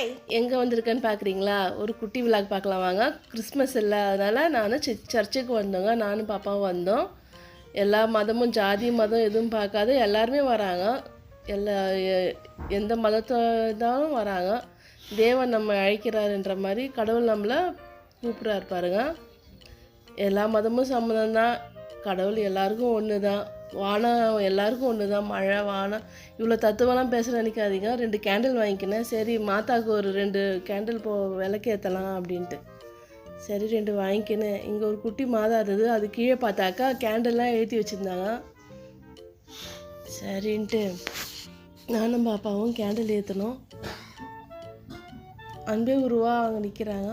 Hi எங்கே வந்திருக்கேன்னு பார்க்குறீங்களா ஒரு குட்டி விழாக் பார்க்கலாம் வாங்க. கிறிஸ்மஸ் இல்லை அதனால் நான் சர்ச்சுக்கு வந்தோங்க. நானும் பாப்பாவும் வந்தோம். எல்லா மதமும் ஜாதி மதம் எதுவும் பார்க்காத எல்லாருமே வராங்க. எல்லா எந்த மதத்தை இருந்தாலும் வராங்க. தேவன் நம்ம அழைக்கிறாருன்ற மாதிரி கடவுள் நம்மளை கூப்பிட்றாரு பாருங்க. எல்லா மதமும் சம்மதம் தான் கடவுள் எல்லாருக்கும் ஒன்று தான் வானம் எல்லாருக்கும் ஒன்று தான் மழை வானம் இவ்வளோ தத்துவம்லாம் பேச நினைக்காதீங்க. ரெண்டு கேண்டில் வாங்கிக்கினேன் சரி மாதாவுக்கு ஒரு ரெண்டு கேண்டில் போ விளக்கேற்றலாம் அப்படின்ட்டு. சரி ரெண்டு வாங்கிக்கினேன் இங்கே ஒரு குட்டி மாதா இருந்தது. அது கீழே பார்த்தாக்கா கேண்டில்லாம் ஏற்றி வச்சுருந்தாங்க. சரின்ட்டு நானும் பாப்பாவும் கேண்டில் ஏற்றணும் அன்பே உருவா அவங்க நிற்கிறாங்க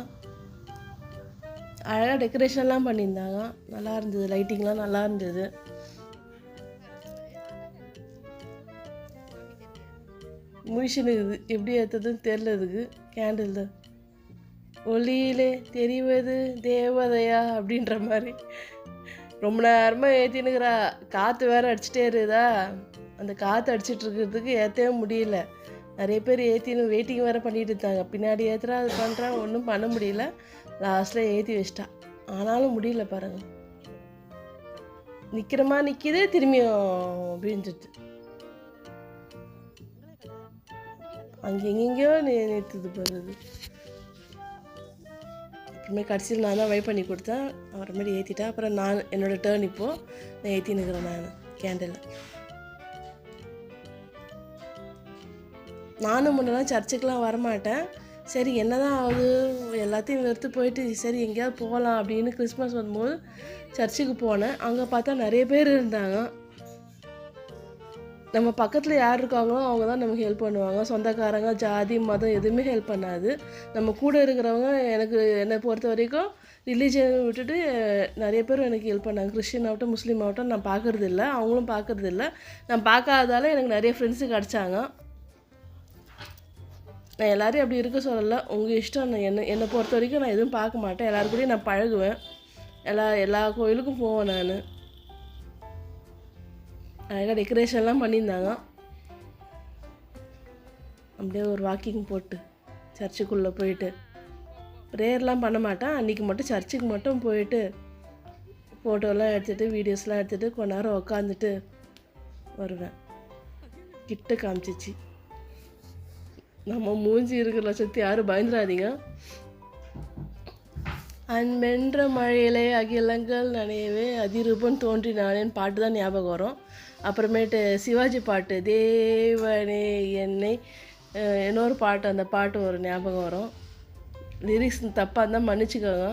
அழகாக டெக்கரேஷன்லாம் பண்ணியிருந்தாங்க. நல்லா இருந்தது. லைட்டிங்லாம் நல்லா இருந்தது. முழிச்சுனுக்குது எப்படி ஏற்றதுன்னு தெரில இதுக்கு கேண்டில் தான். ஒளியிலே தெரிவது தேவதையா அப்படின்ற மாதிரி. ரொம்ப நேரமாக ஏற்றினுக்கிறா காற்று வேற அடிச்சிட்டே இருக்குதா? அந்த காற்று அடிச்சிட்டு இருக்கிறதுக்கு ஏற்றவே முடியல. நிறைய பேர் ஏற்றினு வெயிட்டிங் வேறு பண்ணிகிட்டு இருந்தாங்க. பின்னாடி ஏற்றுறா அது பண்ணுறா ஒன்றும் பண்ண முடியல. லாஸ்ட்டில் ஏற்றி வச்சிட்டா. ஆனாலும் முடியல பாருங்கள் நிற்கிறமா நிற்கிதே திரும்பியும் அப்படின்ட்டு அங்கே எங்கெங்கேயோ நிறுத்துது பாருது அப்புறமே கடைசியில் நான் தான் வெயிட் பண்ணி கொடுத்தேன். அப்புறமேட்டு ஏற்றிட்டேன் அப்புறம் நான் என்னோடய டேர்ன் இப்போது நான் ஏற்றி நிற்கிறேன் நான் கேண்டில் நானும் முன்னெல்லாம் சர்ச்சுக்கெலாம் வரமாட்டேன். சரி என்ன தான் ஆகுது? எல்லாத்தையும் வெறுத்து போயிட்டு சரி எங்கேயாவது போகலாம் அப்படின்னு கிறிஸ்மஸ் வரும்போது சர்ச்சுக்கு போனேன். அங்கே பார்த்தா நிறைய பேர் இருந்தாங்க. நம்ம பக்கத்தில் யார் இருக்காங்களோ அவங்க தான் நமக்கு ஹெல்ப் பண்ணுவாங்க. சொந்தக்காரங்க ஜாதி மதம் எதுவுமே ஹெல்ப் பண்ணாது. நம்ம கூட இருக்கிறவங்க எனக்கு என்னை பொறுத்த வரைக்கும் ரிலீஜியனை விட்டுட்டு நிறைய பேர் எனக்கு ஹெல்ப் பண்ணாங்க. கிறிஸ்டின் ஆகட்டும் முஸ்லீம் ஆகட்டும் நான் பார்க்கறது அவங்களும் பார்க்கறது நான் பார்க்காததால எனக்கு நிறைய ஃப்ரெண்ட்ஸு கிடச்சாங்க. நான் எல்லோரும் அப்படி இருக்க சொல்லலை. உங்கள் இஷ்டம் நான் என்ன என்னை பொறுத்த வரைக்கும் நான் எதுவும் பார்க்க மாட்டேன். எல்லாருக்கூடையும் நான் பழகுவேன். எல்லா எல்லா கோயிலுக்கும் போவேன் நான். அழகாக டெக்கரேஷன்லாம் பண்ணியிருந்தாங்க. அப்படியே ஒரு வாக்கிங் போட்டு சர்ச்சுக்குள்ளே போயிட்டு. ப்ரேயர்லாம் பண்ண மாட்டேன். அன்றைக்கி மட்டும் சர்ச்சுக்கு மட்டும் போயிட்டு ஃபோட்டோலாம் எடுத்துகிட்டு வீடியோஸ்லாம் எடுத்துகிட்டு கொஞ்ச நேரம் உக்காந்துட்டு வருவேன். கிட்ட காமிச்சிச்சு. நம்ம மூஞ்சி இருக்கிற லட்சத்தை யாரும் பயந்துடாதீங்க. அன்பென்ற மழையிலே அகிலங்கள் நனையவே அதிரூபம் தோன்றினானேன்னு பாட்டு தான் ஞாபகம் வரும். அப்புறமேட்டு சிவாஜி பாட்டு தேவனே என்னை இன்னொரு பாட்டு அந்த பாட்டு ஒரு ஞாபகம் வரும். லிரிக்ஸ் தப்பாக இருந்தால் மன்னிச்சுக்கோங்க.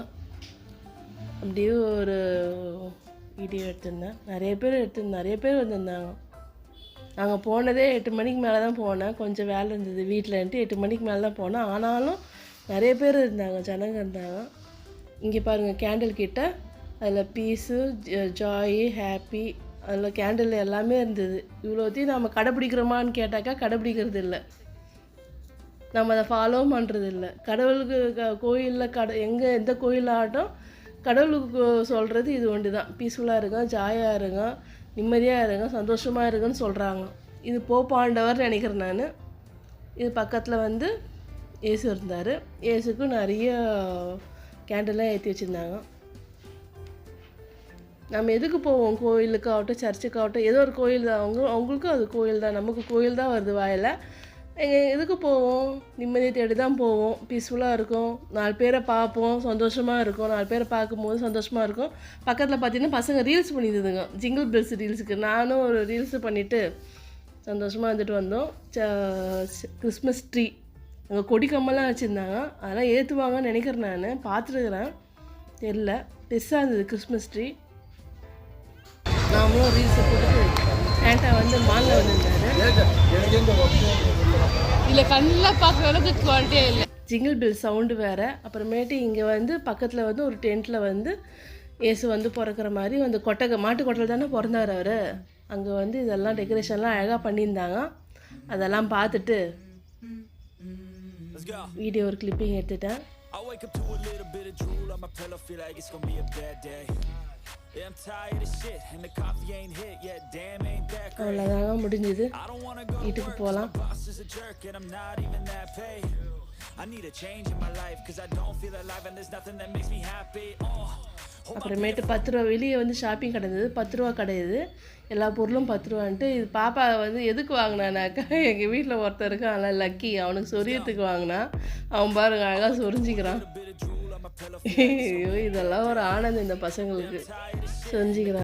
அப்படியே ஒரு வீடியோ எடுத்திருந்தேன். நிறைய பேர் எடுத்திருந்தேன் நிறைய பேர் வந்திருந்தாங்க. நாங்கள் போனதே எட்டு மணிக்கு மேலே தான் போனேன். கொஞ்சம் வேலை இருந்தது. வீட்டிலன்ட்டு எட்டு மணிக்கு மேலே தான் போனேன். ஆனாலும் நிறைய பேர் இருந்தாங்க ஜனங்க இருந்தாங்க. இங்கே பாருங்கள் கேண்டில் கிட்ட அதில் பீஸு ஜாயி ஹாப்பி அதில் கேண்டில் எல்லாமே இருந்தது. இவ்வளோத்தையும் நம்ம கடைப்பிடிக்கிறோமான்னு கேட்டாக்கா கடைப்பிடிக்கிறது இல்லை. நம்ம அதை ஃபாலோ பண்ணுறது இல்லை. கடவுளுக்கு க- கோயிலில் கட எங்கே எந்த கோயில் ஆகட்டும் கடவுளுக்கு சொல்கிறது இது ஒன்று தான். பீஸ்ஃபுல்லாக இருங்க ஜாயாக இருங்க நிம்மதியாக இருங்க சந்தோஷமாக இருங்கன்னு சொல்கிறாங்க இது போப்பாண்டவர் நினைக்கிறேன் நான். இது பக்கத்தில் வந்து ஏசு இருந்தார். ஏசுக்கும் நிறைய கேண்டெல்லாம் ஏற்றி வச்சுருந்தாங்க. நம்ம எதுக்கு போவோம்? கோயிலுக்கு ஆகட்டும் சர்ச்சுக்கு ஆகட்டும் ஏதோ ஒரு கோயில் தான். அவங்க அவங்களுக்கும் அது கோயில் தான். நமக்கு கோயில் தான் வருது வாயில். எங்கள் எதுக்கு போவோம்? நிம்மதியை தேடி தான் போவோம். பீஸ்ஃபுல்லாக இருக்கும். நாலு பேரை பார்ப்போம். சந்தோஷமாக இருக்கும். நாலு பேரை பார்க்கும்போது சந்தோஷமாக இருக்கும். பக்கத்தில் பார்த்தீங்கன்னா பசங்க ரீல்ஸ் பண்ணியிருந்ததுங்க ஜிங்கிள் பெல்ஸ் ரீல்ஸுக்கு நானும் ஒரு ரீல்ஸு பண்ணிவிட்டு சந்தோஷமாக இருந்துட்டு வந்தோம். ச- கிறிஸ்மஸ் ட்ரீ அங்கே கொடி கம்பெல்லாம் வச்சுருந்தாங்க. அதெல்லாம் ஏற்றுவாங்கன்னு நினைக்கிறேன் நான். பார்த்துருக்குறேன் தெரில பெருசாக இருந்தது கிறிஸ்மஸ் ட்ரீ. நாமளும் ரீல்ஸை போட்டுட்டு சேண்டா வந்து மாலில் வந்திருந்தாரு. இல்ல கண்ணுல பாக்குற அளவுக்கு குவாலிட்டியா இல்ல. ஜிங்கிள் பெல் சவுண்டு வேறு. அப்புறமேட்டு இங்கே வந்து பக்கத்தில் வந்து ஒரு டென்ட்டில் வந்து இயேசு வந்து பிறக்கிற மாதிரி வந்து கொட்டகை மாட்டு கொட்டை தானே பிறந்தார் அவர். அங்கே வந்து இதெல்லாம் டெக்கரேஷன்லாம் அழகாக பண்ணியிருந்தாங்க. அதெல்லாம் பார்த்துட்டு வீடியோ ஒரு கிளிப்பிங் எடுத்துட்டேன் I wake up to a little bit of drool on my pillow, feel like it's gonna be a bad day. Yeah, I'm tired of shit, and the coffee ain't hit yet. Damn, ain't that great. அவ்வளோதாங்க முடிஞ்சுது வீட்டுக்கு போகலாம் my boss is a jerk, and I'm not even that paid. I need a change in my life, cause I don't feel alive and there's nothing that makes me happy. Oh, அப்புறமேட்டு பத்து ரூபா வெளியே வந்து shopping கிடந்தது பத்து ரூபா கிடையாது எல்லா பொருளும் பத்து ரூபான்ட்டு. இது பாப்பா வந்து எதுக்கு வாங்கினானாக்கா எங்கள் வீட்டில் ஒருத்தன் இருக்கான். நல்லா லக்கி அவனுக்கு சொரியத்துக்கு வாங்கினான் அவன் பாருங்க அழகாக சொரிஞ்சிக்கிறான். ஐயோ இதெல்லாம் ஒரு ஆனந்தம் இந்த பசங்களுக்கு. சொரிஞ்சிக்கிறான்.